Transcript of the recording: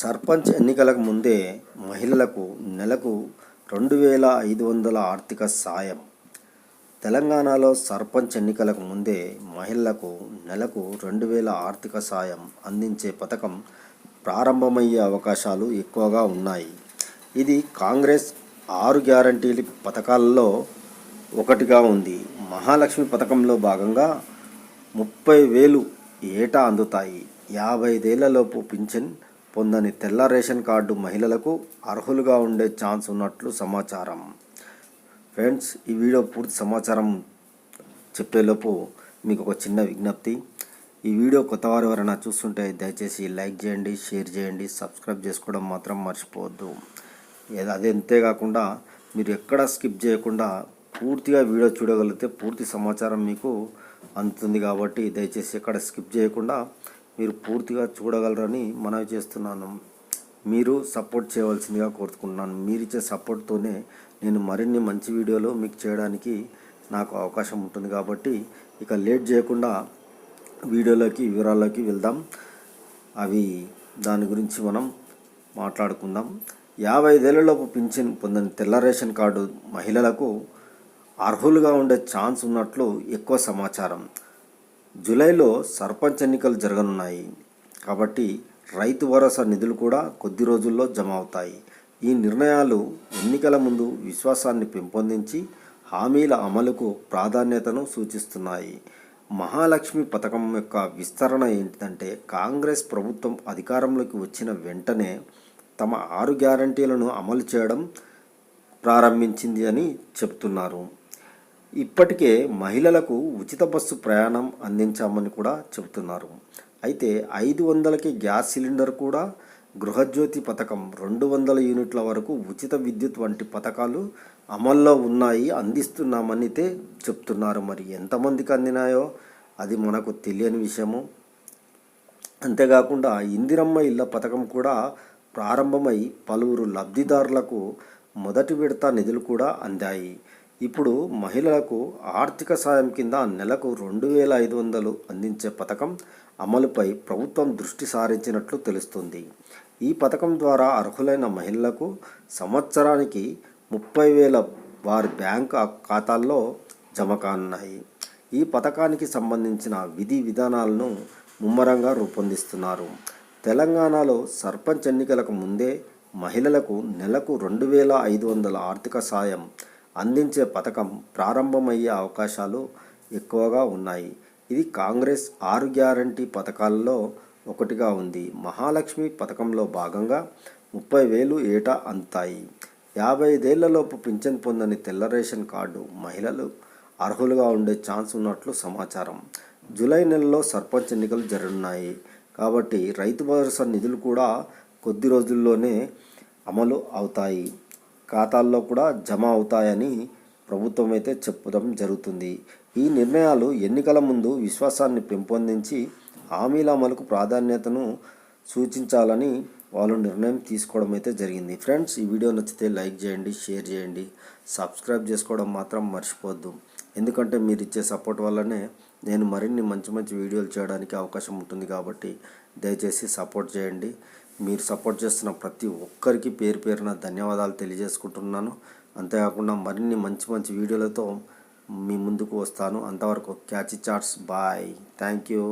సర్పంచ్ ఎన్నికలకు ముందే మహిళలకు నెలకు రెండు వేల ఐదు వందల ఆర్థిక సాయం. తెలంగాణలో సర్పంచ్ ఎన్నికలకు ముందే మహిళలకు నెలకు రెండు వేల ఆర్థిక సాయం అందించే పథకం ప్రారంభమయ్యే అవకాశాలు ఎక్కువగా ఉన్నాయి. ఇది కాంగ్రెస్ ఆరు గ్యారంటీల పథకాలలో ఒకటిగా ఉంది. మహాలక్ష్మి పథకంలో భాగంగా ముప్పై వేలు ఏటా అందుతాయి. యాభై ఐదేళ్ళలోపు పింఛన్ పొందని తెల్ల రేషన్ కార్డు మహిళలకు అర్హులుగా ఉండే ఛాన్స్ ఉన్నట్లు సమాచారం. ఫ్రెండ్స్ ఈ వీడియో పూర్తి సమాచారం చెప్పేలోపు మీకు ఒక చిన్న విజ్ఞప్తి. ఈ వీడియో కొత్త వారు ఎవరైనా చూస్తుంటే దయచేసి లైక్ చేయండి షేర్ చేయండి సబ్స్క్రైబ్ చేసుకోవడం మాత్రం మర్చిపోవద్దు. ఏది- అదే అంతేకాకుండా మీరు ఎక్కడ స్కిప్ చేయకుండా పూర్తిగా వీడియో చూడగలిగితే పూర్తి సమాచారం మీకు అందుతుంది కాబట్టి దయచేసి ఎక్కడ స్కిప్ చేయకుండా మీరు పూర్తిగా చూడగలరని మనవి చేస్తున్నాను. మీరు సపోర్ట్ చేయవలసిందిగా కోరుకుంటున్నాను. మీరు ఇచ్చే సపోర్ట్తోనే నేను మరిన్ని మంచి వీడియోలు మీకు చేయడానికి నాకు అవకాశం ఉంటుంది కాబట్టి ఇక లేట్ చేయకుండా వీడియోలోకి వివరాల్లోకి వెళ్దాం. అవి దాని గురించి మనం మాట్లాడుకుందాం. యాభై ఐదేళ్ళలోపు పింఛన్ పొందని తెల్ల రేషన్ కార్డు మహిళలకు అర్హులుగా ఉండే ఛాన్స్ ఉన్నట్లు ఎక్కువ సమాచారం. జూలైలో సర్పంచ్ ఎన్నికలు జరగనున్నాయి. కాబట్టి రైతు భరోసా నిధులు కూడా కొద్ది రోజుల్లో జమ అవుతాయి. ఈ నిర్ణయాలు ఎన్నికల ముందు విశ్వాసాన్ని పెంపొందించి హామీల అమలుకు ప్రాధాన్యతను సూచిస్తున్నాయి. మహాలక్ష్మి పథకం యొక్క విస్తరణ ఏంటంటే కాంగ్రెస్ ప్రభుత్వం అధికారంలోకి వచ్చిన వెంటనే తమ ఆరు గ్యారంటీలను అమలు చేయడం ప్రారంభించింది అని చెప్తున్నారు. ఇప్పటికే మహిళలకు ఉచిత బస్సు ప్రయాణం అందించామని కూడా చెబుతున్నారు. అయితే ఐదు వందలకి గ్యాస్ సిలిండర్ కూడా గృహజ్యోతి పథకం రెండు వందల యూనిట్ల వరకు ఉచిత విద్యుత్ వంటి పథకాలు అమల్లో ఉన్నాయి అందిస్తున్నామని చెప్తున్నారు. మరి ఎంతమందికి అందినాయో అది మనకు తెలియని విషయము. అంతేకాకుండా ఇందిరమ్మ ఇళ్ళ పథకం కూడా ప్రారంభమై పలువురు లబ్ధిదారులకు మొదటి విడత నిధులు కూడా అందాయి. ఇప్పుడు మహిళలకు ఆర్థిక సాయం కింద నెలకు రెండు వేల ఐదు వందలు అందించే పథకం అమలుపై ప్రభుత్వం దృష్టి సారించినట్లు తెలుస్తుంది. ఈ పథకం ద్వారా అర్హులైన మహిళలకు సంవత్సరానికి ముప్పై వేల వారి బ్యాంక్ ఖాతాల్లో జమ కానున్నాయి. ఈ పథకానికి సంబంధించిన విధి విధానాలను ముమ్మరంగా రూపొందిస్తున్నారు. తెలంగాణలో సర్పంచ్ ఎన్నికలకు ముందే మహిళలకు నెలకు రెండు వేల ఐదు వందల ఆర్థిక సాయం అందించే పథకం ప్రారంభమయ్యే అవకాశాలు ఎక్కువగా ఉన్నాయి. ఇది కాంగ్రెస్ ఆరు గ్యారంటీ పథకాల్లో ఒకటిగా ఉంది. మహాలక్ష్మి పథకంలో భాగంగా ముప్పై వేలు ఏటా అందుతాయి యాభై ఐదేళ్ళలోపు పింఛన్ పొందని తెల్ల రేషన్ కార్డు మహిళలు అర్హులుగా ఉండే ఛాన్స్ ఉన్నట్లు సమాచారం. జూలై నెలలో సర్పంచ్ ఎన్నికలు జరగనున్నాయి. కాబట్టి రైతు భరోసా నిధులు కూడా కొద్ది రోజుల్లోనే అమలు అవుతాయి. ఖాతాల్లో కూడా జమ అవుతాయని ప్రభుత్వం అయితే చెప్పడం జరుగుతుంది. ఈ నిర్ణయాలు ఎన్నికల ముందు విశ్వాసాన్ని పెంపొందించి హామీల అమలుకు ప్రాధాన్యతను సూచించాలని వాళ్ళు నిర్ణయం తీసుకోవడం అయితే జరిగింది. ఫ్రెండ్స్ ఈ వీడియో నచ్చితే లైక్ చేయండి షేర్ చేయండి. సబ్స్క్రైబ్ చేసుకోవడం మాత్రం మర్చిపోవద్దు. ఎందుకంటే మీరు ఇచ్చే సపోర్ట్ వల్లనే నేను మరిన్ని మంచి మంచి వీడియోలు చేయడానికి అవకాశం ఉంటుంది కాబట్టి దయచేసి సపోర్ట్ చేయండి. మీరు సపోర్ట్ చేస్తున్న ప్రతి ఒక్కరికి పేరు పేరున ధన్యవాదాలు తెలియజేసుకుంటున్నాను. అంతేకాకుండా మరిన్ని మంచి మంచి వీడియోలతో మీ ముందుకు వస్తాను. అంతవరకు catch chats bye thank you